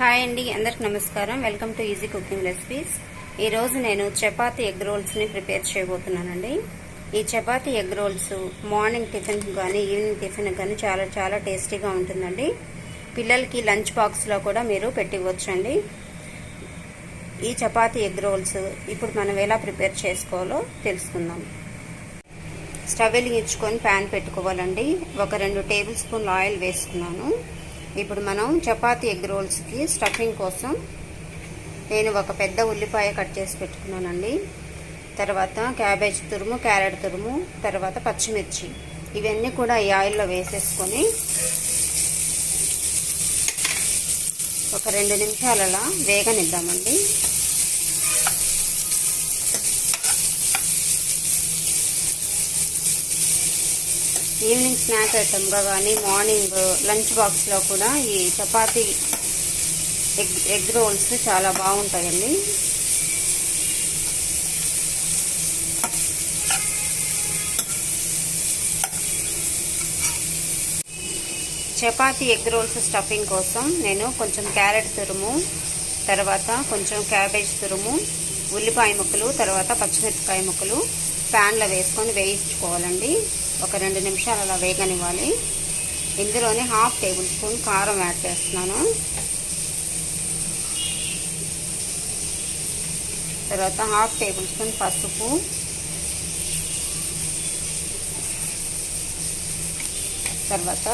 Hi అండి అందరికి నమస్కారం. Welcome to easy cooking recipes. ఈరోజు నేను చపాతీ ఎగ్ రోల్స్ని ప్రిపేర్ చేయబోతున్నానండి. ఈ chapati egg rolls morning tiffin కానీ ఈవినింగ్ టిఫిన్ కానీ చాలా చాలా టేస్టీగా ఉంటుందండి. పిల్లలకి లంచ్ బాక్స్లో కూడా మీరు పెట్టివచ్చండి ఈ చపాతీ ఎగ్ రోల్స్ ఇప్పుడు మనం ఎలా ప్రిపేర్ చేసుకోవాలో తెలుసుకుందాం. స్టవ్ వెలిగించుకొని ప్యాన్ పెట్టుకోవాలండి. ఒక రెండు టేబుల్ స్పూన్లు ఆయిల్ వేసుకున్నాను. ఇప్పుడు మనం చపాతి ఎగ్ రోల్స్కి స్టఫింగ్ కోసం నేను ఒక పెద్ద ఉల్లిపాయ కట్ చేసి పెట్టుకున్నానండి. తర్వాత క్యాబేజ్ తురుము క్యారెట్ తురుము తర్వాత పచ్చిమిర్చి. ఇవన్నీ కూడా ఈ ఆయిల్లో వేసేసుకొని ఒక రెండు నిమిషాలలో వేగనిద్దామండి. ఈవినింగ్ స్నాక్ ఐటమ్గా కానీ మార్నింగ్ లంచ్ బాక్స్లో కూడా ఈ చపాతీ ఎగ్ ఎగ్ రోల్స్ చాలా బాగుంటాయండి. చపాతీ ఎగ్ రోల్స్ స్టఫింగ్ కోసం నేను కొంచెం క్యారెట్ తురుము తర్వాత కొంచెం క్యాబేజ్ తురుము ఉల్లిపాయ ముక్కలు తర్వాత పచ్చిమిరపకాయ ముక్కలు ప్యాన్లో వేసుకొని వేయించుకోవాలండి. ఒక రెండు నిమిషాలు అలా వేగనివ్వాలి. ఇందులోనే హాఫ్ టేబుల్ స్పూన్ కారం యాడ్ చేస్తున్నాను. తర్వాత హాఫ్ టేబుల్ స్పూన్ పసుపు. తర్వాత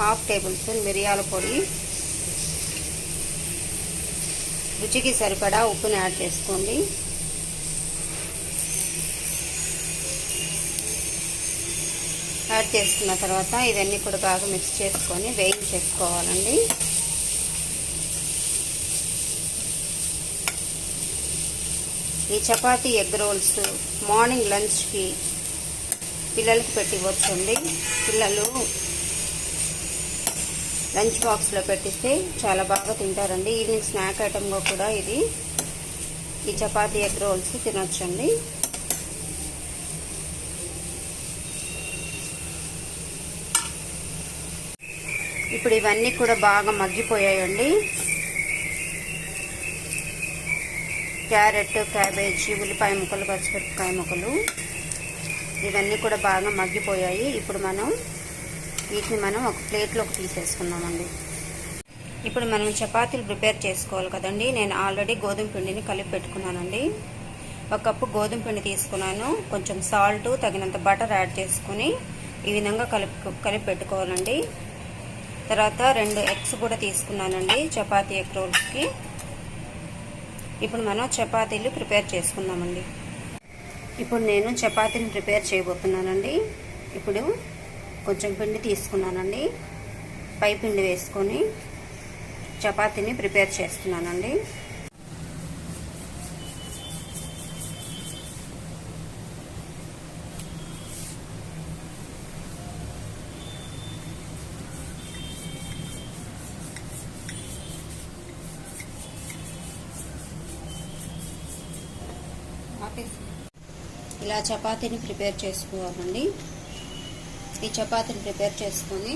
హాఫ్ టేబుల్ స్పూన్ మిరియాల పొడి. రుచికి సరిపడా ఉప్పుని యాడ్ చేసుకోండి. యాడ్ చేసుకున్న తర్వాత ఇవన్నీ కూడా బాగా మిక్స్ చేసుకొని వేయించేసుకోవాలండి. ఈ చపాతీ ఎగ్ రోల్స్ మార్నింగ్ లంచ్కి పిల్లలకి పెట్టివ్వచ్చండి. పిల్లలు లంచ్ బాక్స్లో పెట్టిస్తే చాలా బాగా తింటారండి. ఈవినింగ్ స్నాక్ ఐటమ్గా కూడా ఇది. ఈ చపాతీ ఎగ్ రోల్స్ తినొచ్చండి. ఇప్పుడు ఇవన్నీ కూడా బాగా మగ్గిపోయాయండి. క్యారెట్ క్యాబేజీ ఉల్లిపాయ ముక్కలు పచ్చిమిరపకాయ ముక్కలు. ఇవన్నీ కూడా బాగా మగ్గిపోయాయి. ఇప్పుడు మనం వీటిని మనం ఒక ప్లేట్లోకి తీసేసుకున్నామండి ఇప్పుడు మనం చపాతీలు ప్రిపేర్ చేసుకోవాలి కదండి. నేను ఆల్రెడీ గోధుమ పిండిని కలిపి పెట్టుకున్నానండి. ఒక కప్పు గోధుమ పిండి తీసుకున్నాను. కొంచెం సాల్ట్ తగినంత బటర్ యాడ్ చేసుకుని ఈ విధంగా కలిపి కలిపి పెట్టుకోవాలండి. తర్వాత రెండు ఎగ్స్ కూడా తీసుకున్నానండి చపాతీ ఎగ్ రోల్స్కి. ఇప్పుడు మనం చపాతీలు ప్రిపేర్ చేసుకుందామండి. ఇప్పుడు నేను చపాతీని ప్రిపేర్ చేయబోతున్నానండి. ఇప్పుడు కొంచెం పిండి తీసుకున్నానండి. పై పిండి వేసుకొని చపాతీని ప్రిపేర్ చేస్తున్నానండి. ఇలా చపాతీని ప్రిపేర్ చేసుకోవాలండి. ఈ చపాతీని ప్రిపేర్ చేసుకొని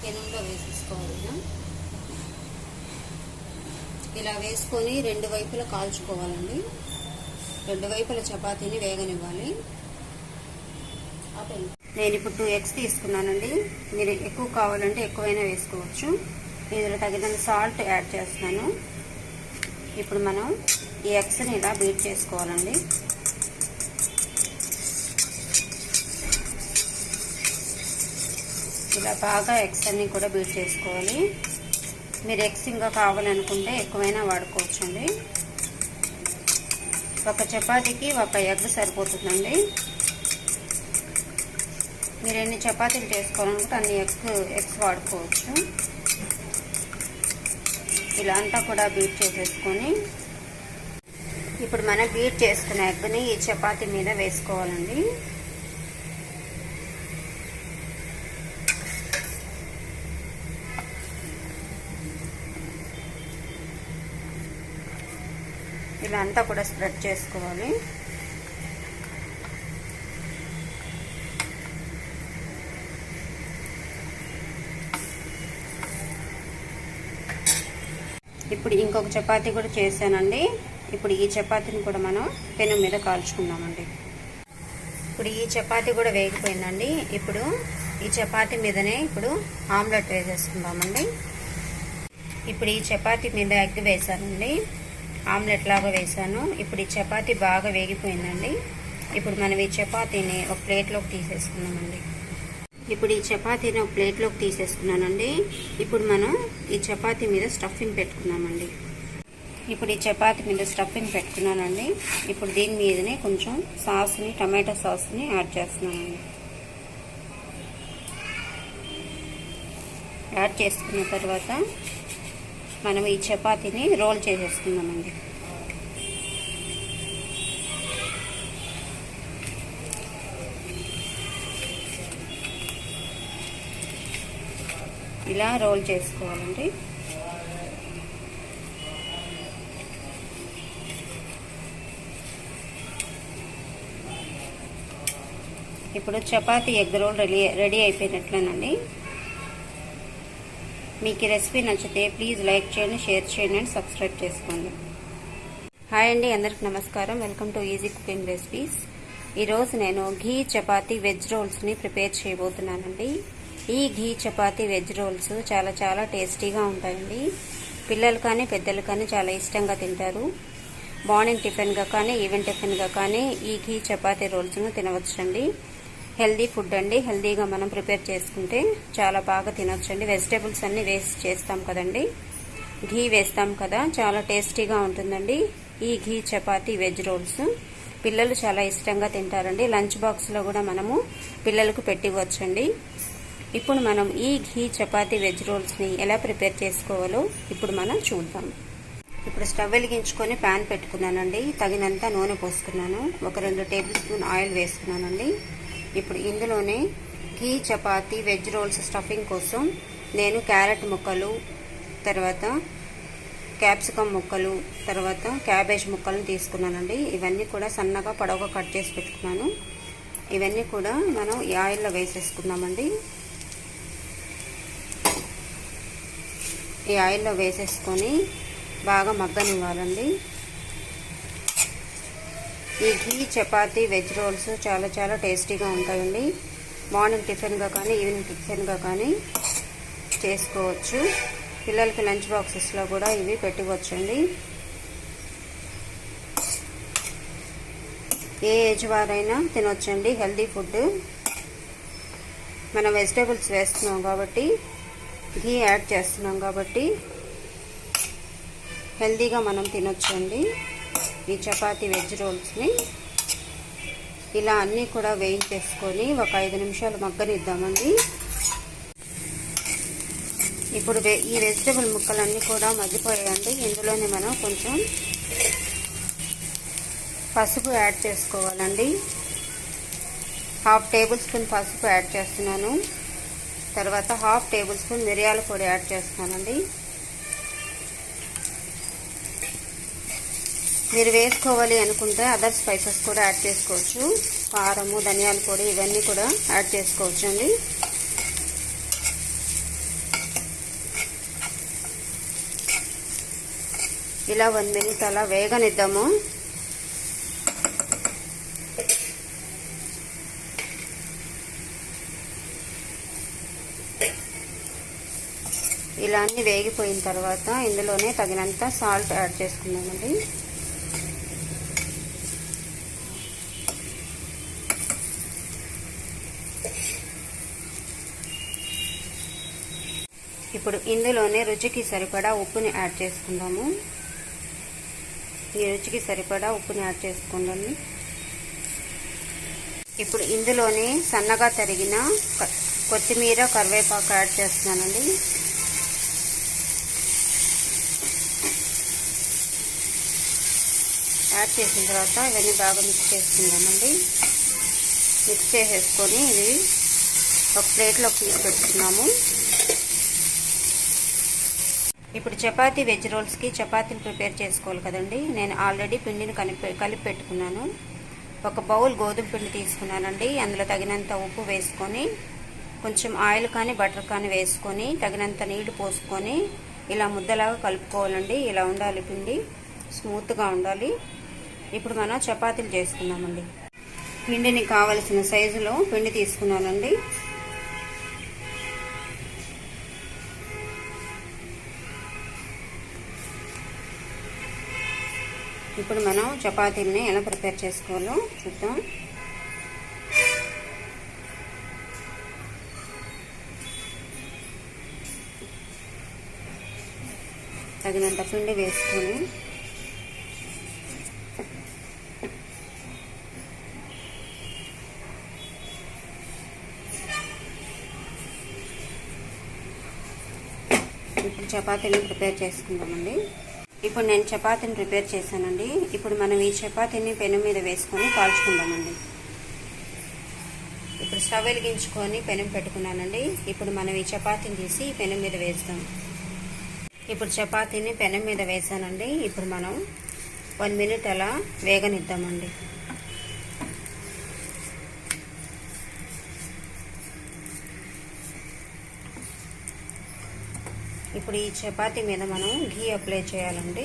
పెనంలో వేసేసుకోవాలి ఇలా వేసుకొని రెండు వైపులా కాల్చుకోవాలండి. రెండు వైపుల చపాతీని వేగనివ్వాలి. నేను ఇప్పుడు టూ ఎగ్స్ తీసుకున్నానండి. మీరు ఎక్కువ కావాలంటే ఎక్కువైనా వేసుకోవచ్చు. ఇందులో తగినంత సాల్ట్ యాడ్ చేస్తున్నాను. ఇప్పుడు మనం ఈ ఎగ్స్ని ఇలా బీట్ చేసుకోవాలండి. ఇలా బాగా ఎగ్స్ అన్నీ కూడా బీట్ చేసుకోవాలి. మీరు ఎగ్స్ ఇంకా కావాలనుకుంటే ఎక్కువైనా వాడుకోవచ్చండి. ఒక చపాతీకి ఒక ఎగ్ సరిపోతుందండి. మీరు ఎన్ని చపాతీలు చేసుకోవాలనుకుంటే అన్ని ఎగ్ ఎగ్స్ వాడుకోవచ్చు. ఇలా అంతా కూడా బీట్ చేసేసుకొని ఇప్పుడు మనం బీట్ చేసుకున్న ఎగ్ని ఈ చపాతీ మీద వేసుకోవాలండి. ఇలా అంతా కూడా స్ప్రెడ్ చేసుకోవాలి. ఇప్పుడు ఇంకొక చపాతీ కూడా చేశానండి. ఇప్పుడు ఈ చపాతీని కూడా మనం పెను మీద కాల్చుకుందామండి. ఇప్పుడు ఈ చపాతీ కూడా వేగిపోయిందండి. ఇప్పుడు ఈ చపాతీ మీదనే ఇప్పుడు ఆమ్లెట్ వేసేసుకుందామండి. ఇప్పుడు ఈ చపాతీ మీద ఎగ్ వేసానండి ఆమ్లెట్ లాగా వేసాను. ఇప్పుడు ఈ చపాతీ బాగా వేగిపోయిందండి. ఇప్పుడు మనం ఈ చపాతీని ఒక ప్లేట్లోకి తీసేసుకున్నామండి ఇప్పుడు ఈ చపాతీని ఒక ప్లేట్లోకి తీసేసుకున్నానండి. ఇప్పుడు మనం ఈ చపాతీ మీద స్టఫింగ్ పెట్టుకున్నామండి ఇప్పుడు ఈ చపాతీ మీద స్టఫింగ్ పెట్టుకున్నానండి. ఇప్పుడు దీని మీదనే కొంచెం సాస్ని టమాటో సాస్ని యాడ్ చేస్తున్నానండి. యాడ్ చేసుకున్న తర్వాత మనం ఈ చపాతీని రోల్ చేసేసుకుందామండి. ఇలా రోల్ చేసుకోవాలండి. ఇప్పుడు chapati egg roll ready ready అయిపోయినట్లేనండి. మీకు ఈ రెసిపీ నచ్చితే ప్లీజ్ లైక్ చేయండి షేర్ చేయండి అండ్ సబ్స్క్రైబ్ చేసుకోండి. హాయ్ అండి అందరికి నమస్కారం. Welcome to easy cooking recipes. ఈరోజు నేను ఘీ చపాతీ వెజ్ రోల్స్ని ప్రిపేర్ చేయబోతున్నానండి. ఈ ఘీ చపాతీ వెజ్ రోల్స్ చాలా చాలా టేస్టీగా ఉంటాయండి. పిల్లలు కానీ పెద్దలు కానీ చాలా ఇష్టంగా తింటారు. మార్నింగ్ టిఫిన్గా కానీ ఈవెన్ టిఫిన్గా కానీ ఈ ఘీ చపాతీ రోల్స్ను తినవచ్చండి. హెల్దీ ఫుడ్ అండి. హెల్దీగా మనం ప్రిపేర్ చేసుకుంటే చాలా బాగా తినొచ్చండి. వెజిటేబుల్స్ అన్నీ వేస్ట్ చేస్తాం కదండి. ఘీ వేస్తాం కదా చాలా టేస్టీగా ఉంటుందండి. ఈ ఘీ చపాతీ వెజ్ రోల్స్ పిల్లలు చాలా ఇష్టంగా తింటారండి. లంచ్ బాక్స్లో కూడా మనము పిల్లలకు పెట్టివచ్చండి ఇప్పుడు మనం ఈ ఘీ చపాతీ వెజ్ రోల్స్ని ఎలా ప్రిపేర్ చేసుకోవాలో ఇప్పుడు మనం చూద్దాం. ఇప్పుడు స్టవ్ వెలిగించుకొని ప్యాన్ పెట్టుకున్నానండి. తగినంత నూనె పోసుకున్నాను. ఒక రెండు టేబుల్ స్పూన్ ఆయిల్ వేసుకున్నానండి. ఇప్పుడు ఇందులోనే ghee chapati veg rolls stuffing కోసం నేను క్యారెట్ ముక్కలు తర్వాత క్యాప్సికమ్ ముక్కలు తర్వాత క్యాబేజ్ ముక్కలను తీసుకున్నానండి. ఇవన్నీ కూడా సన్నగా పొడవుగా కట్ చేసి పెట్టుకున్నాను. ఇవన్నీ కూడా మనం ఈ ఆయిల్లో వేసేసుకున్నామండి ఈ ఆయిల్లో వేసేసుకొని బాగా మగ్గనివ్వాలండి. ఈ ఘీ చపాతీ వెజ్ రోల్స్ చాలా చాలా టేస్టీగా ఉంటాయండి. మార్నింగ్ టిఫిన్గా కానీ ఈవినింగ్ టిఫిన్గా కానీ చేసుకోవచ్చు. పిల్లలకి లంచ్ బాక్సెస్లో కూడా ఇవి పెట్టుకోవచ్చండి ఏ ఏజ్ వారైనా తినొచ్చండి హెల్దీ ఫుడ్. మనం వెజిటేబుల్స్ వేస్తున్నాం కాబట్టి ఘీ యాడ్ చేస్తున్నాం కాబట్టి హెల్దీగా మనం తినొచ్చండి. ఈ చపాతీ వెజ్ రోల్స్ని ఇలా అన్నీ కూడా వేయించేసుకొని ఒక ఐదు నిమిషాలు మగ్గనిద్దామండి. ఇప్పుడు ఈ వెజిటబుల్ ముక్కలన్నీ కూడా మగ్గిపోయాయండి. ఇందులోనే మనం కొంచెం పసుపు యాడ్ చేసుకోవాలండి. హాఫ్ టేబుల్ స్పూన్ పసుపు యాడ్ చేస్తున్నాను. తర్వాత హాఫ్ టేబుల్ స్పూన్ మిరియాల పొడి యాడ్ చేస్తున్నానండి. మీరు వేసుకోవాలి అనుకుంటే అదర్ స్పైసెస్ కూడా యాడ్ చేసుకోవచ్చు. కారము ధనియాల పొడి ఇవన్నీ కూడా యాడ్ చేసుకోవచ్చు అండి. ఇలా వన్ మినిట్ అలా వేగనిద్దాము. ఇలా అన్ని వేగిపోయిన తర్వాత ఇందులోనే తగినంత సాల్ట్ యాడ్ చేసుకుందామండి. ఇప్పుడు ఇందులోనే రుచికి సరిపడా ఉప్పుని యాడ్ చేసుకుందాము. ఈ రుచికి సరిపడా ఉప్పుని యాడ్ చేసుకోండి ఇప్పుడు ఇందులోనే సన్నగా తరిగిన కొత్తిమీర కరివేపాకు యాడ్ చేస్తున్నానండి. యాడ్ చేసిన తర్వాత ఇవన్నీ బాగా మిక్స్ చేసుకుందామండి. మిక్స్ చేసేసుకొని ఇది ఒక ప్లేట్లోకి తీసి పెట్టుకున్నాము ఇప్పుడు చపాతి వెజ్ రోల్స్కి చపాతీని ప్రిపేర్ చేసుకోవాలి కదండి. నేను ఆల్రెడీ పిండిని కలిపి కలిపి పెట్టుకున్నాను. ఒక బౌల్ గోధుమ పిండి తీసుకున్నానండి. అందులో తగినంత ఉప్పు వేసుకొని కొంచెం ఆయిల్ కానీ బటర్ కానీ వేసుకొని తగినంత నీళ్ళు పోసుకొని ఇలా ముద్దలాగా కలుపుకోవాలండి. ఇలా ఉండాలి పిండి. స్మూత్గా ఉండాలి. ఇప్పుడు మనం చపాతీలు చేసుకున్నామండి పిండిని కావలసిన సైజులో పిండి తీసుకున్నానండి. ఇప్పుడు మనం చపాతీలని ఎలా ప్రిపేర్ చేసుకోవాలో చూద్దాం. తగినంత పిండి వేసుకొని ఇప్పుడు చపాతీని ప్రిపేర్ చేసుకుందామండి. ఇప్పుడు నేను చపాతీని ప్రిపేర్ చేశానండి. ఇప్పుడు మనం ఈ చపాతీని పెను మీద వేసుకొని కాల్చుకుందామండి. ఇప్పుడు స్టవ్ వెలిగించుకొని పెనం పెట్టుకున్నానండి. ఇప్పుడు మనం ఈ చపాతీని తీసి పెనం మీద వేస్తాం. ఇప్పుడు చపాతీని పెనం మీద వేసానండి ఇప్పుడు మనం వన్ మినిట్ అలా వేగనిద్దామండి. ఇప్పుడు ఈ చపాతీ మీద మనం ఘీ అప్లై చేయాలండి.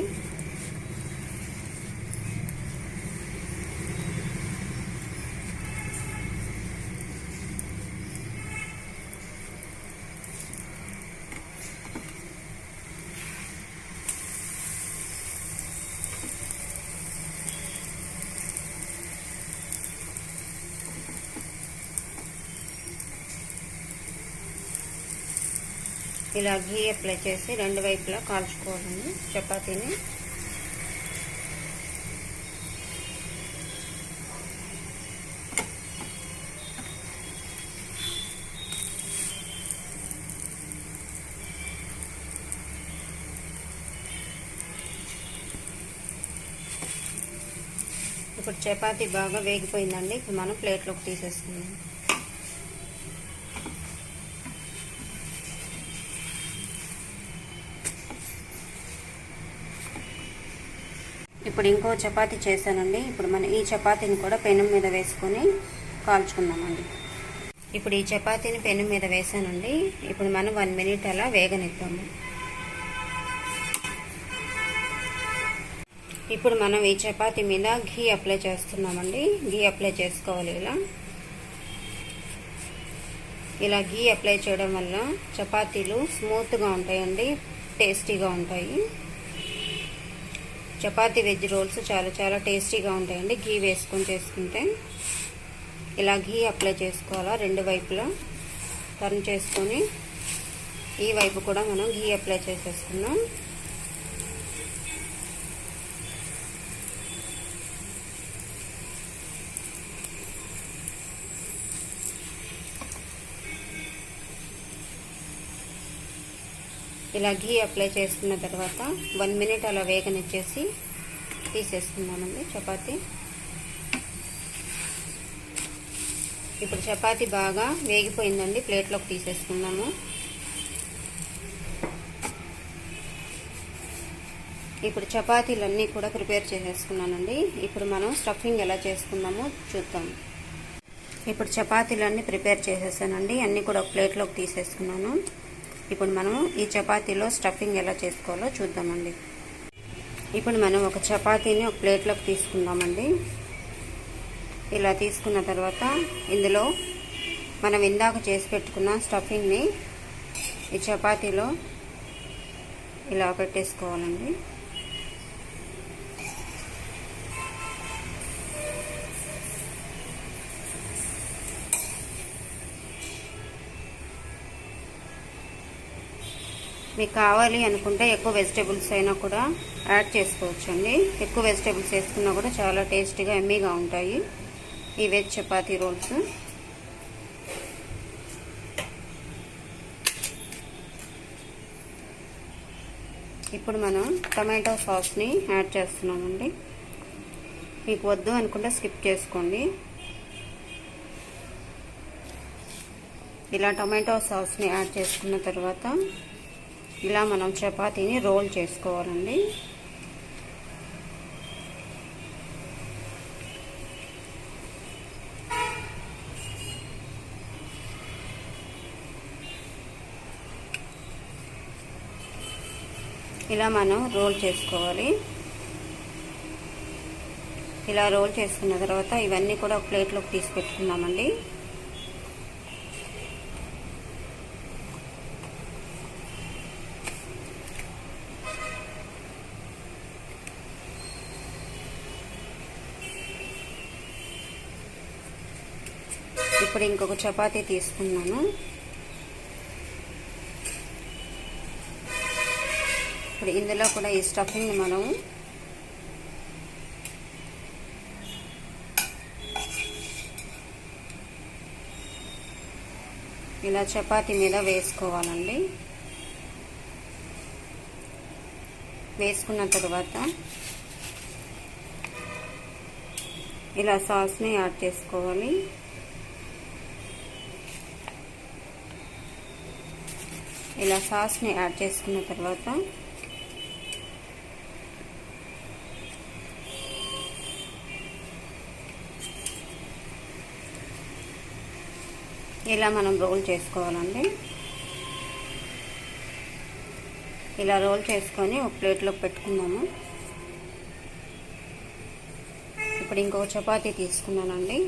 ఇలా ఘీ అప్లై చేసి రెండు వైపులా కాల్చుకోవాలండి చపాతీని. ఇప్పుడు చపాతీ బాగా వేగిపోయిందండి. ఇప్పుడు మనం ప్లేట్లోకి తీసేసుకుందాం. ఇప్పుడు ఇంకో చపాతి చేశానండి. ఇప్పుడు మనం ఈ చపాతీని కూడా పెనం మీద వేసుకొని కాల్చుకుందామండి. ఇప్పుడు ఈ చపాతీని పెనం మీద వేసానండి ఇప్పుడు మనం వన్ మినిట్ అలా వేగనిద్దాము. ఇప్పుడు మనం ఈ చపాతీ మీద ఘీ అప్లై చేస్తున్నామండి. ఘీ అప్లై చేసుకోవాలి ఇలా. ఇలా ఘీ అప్లై చేయడం వల్ల చపాతీలు స్మూత్గా ఉంటాయండి టేస్టీగా ఉంటాయి. చపాతీ వెజ్ రోల్స్ చాలా చాలా టేస్టీగా ఉంటాయండి. ఘీ వేసుకొని చేసుకుంటే ఇలా ఘీ అప్లై చేసుకోవాలా రెండు వైపులా. టర్న్ చేసుకొని ఈ వైపు కూడా మనం ఘీ అప్లై చేసేసుకున్నాం ఇలా ఘీ అప్లై చేసుకున్న తర్వాత వన్ మినిట్ అలా వేగనిచ్చేసి తీసేసుకుందామండి చపాతి. ఇప్పుడు చపాతి బాగా వేగిపోయిందండి ప్లేట్లోకి తీసేసుకున్నాము ఇప్పుడు చపాతీలన్నీ కూడా ప్రిపేర్ చేసేసుకున్నానండి. ఇప్పుడు మనం స్టఫింగ్ ఎలా చేసుకున్నామో చూద్దాం. ఇప్పుడు చపాతీలన్నీ ప్రిపేర్ చేసేసానండి అన్నీ కూడా ఒక ప్లేట్లోకి తీసేసుకున్నాను. ఇప్పుడు మనం ఈ చపాతీలో స్టఫింగ్ ఎలా చేసుకోవాలో చూద్దామండి. ఇప్పుడు మనం ఒక చపాతీని ఒక ప్లేట్లోకి తీసుకుందామండి. ఇలా తీసుకున్న తర్వాత ఇందులో మనం ఇందాక చేసి పెట్టుకున్న స్టఫింగ్ని ఈ చపాతీలో ఇలా పెట్టేసుకోవాలండి. మీకు కావాలి అనుకుంటే ఎక్కువ వెజిటేబుల్స్ అయినా కూడా యాడ్ చేసుకోవచ్చండి. ఎక్కువ వెజిటేబుల్స్ వేసుకున్నా కూడా చాలా టేస్టీగా ఎమ్మీగా ఉంటాయి. ఈ వెజ్ చపాతీ రోల్స్. ఇప్పుడు మనం టమాటో సాస్ని యాడ్ చేస్తున్నామండి. మీకు వద్దు అనుకుంటే స్కిప్ చేసుకోండి. ఇలా టమాటో సాస్ని యాడ్ చేసుకున్న తర్వాత ఇలా మనం చపాతీని రోల్ చేసుకోవాలండి. ఇలా మనం రోల్ చేసుకోవాలి. ఇలా రోల్ చేసుకున్న తర్వాత ఇవన్నీ కూడా ఒక ప్లేట్లోకి తీసి ఇప్పుడు ఇంకొక చపాతీ తీసుకున్నాను. ఇప్పుడు ఇందులో కూడా ఈ స్టఫింగ్ మనం ఇలా చపాతీ మీద వేసుకోవాలండి. వేసుకున్న తర్వాత ఇలా సాస్ని యాడ్ చేసుకోవాలి. ఇలా సాస్ని యాడ్ చేసుకున్న తర్వాత ఇలా మనం రోల్ చేసుకోవాలండి. ఇలా రోల్ చేసుకొని ఒక ప్లేట్లో పెట్టుకుందాము. ఇప్పుడు ఇంకో చపాతీ తీసుకున్నానండి.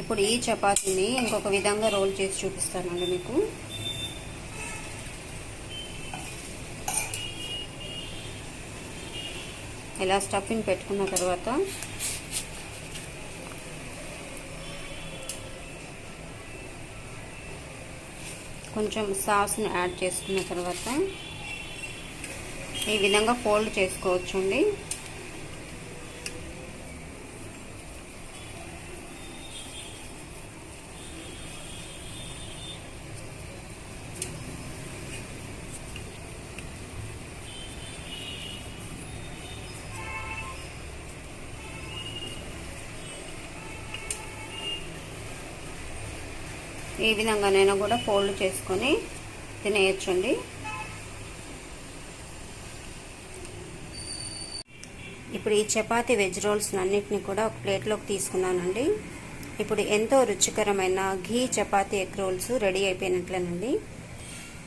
ఇప్పుడు ఈ చపాతీని ఇంకొక విధంగా రోల్ చేసి చూపిస్తానండి మీకు. ఇలా స్టఫింగ్ పెట్టుకున్న తర్వాత కొంచెం సాస్ని యాడ్ చేసుకున్న తర్వాత ఈ విధంగా ఫోల్డ్ చేసుకోవచ్చండి. ఈ విధంగా నేను కూడా ఫోల్డ్ చేసుకొని తినేయచ్చండి. ఇప్పుడు ఈ చపాతి వెజ్ రోల్స్ అన్నిటిని కూడా ఒక ప్లేట్లోకి తీసుకున్నానండి. ఇప్పుడు ఎంతో రుచికరమైన ghee chapati egg rolls ready అయిపోయినట్లేనండి.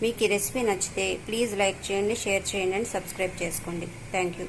మీకు ఈ రెసిపీ నచ్చితే ప్లీజ్ లైక్ చేయండి షేర్ చేయండి అండ్ సబ్స్క్రైబ్ చేసుకోండి. Thank you.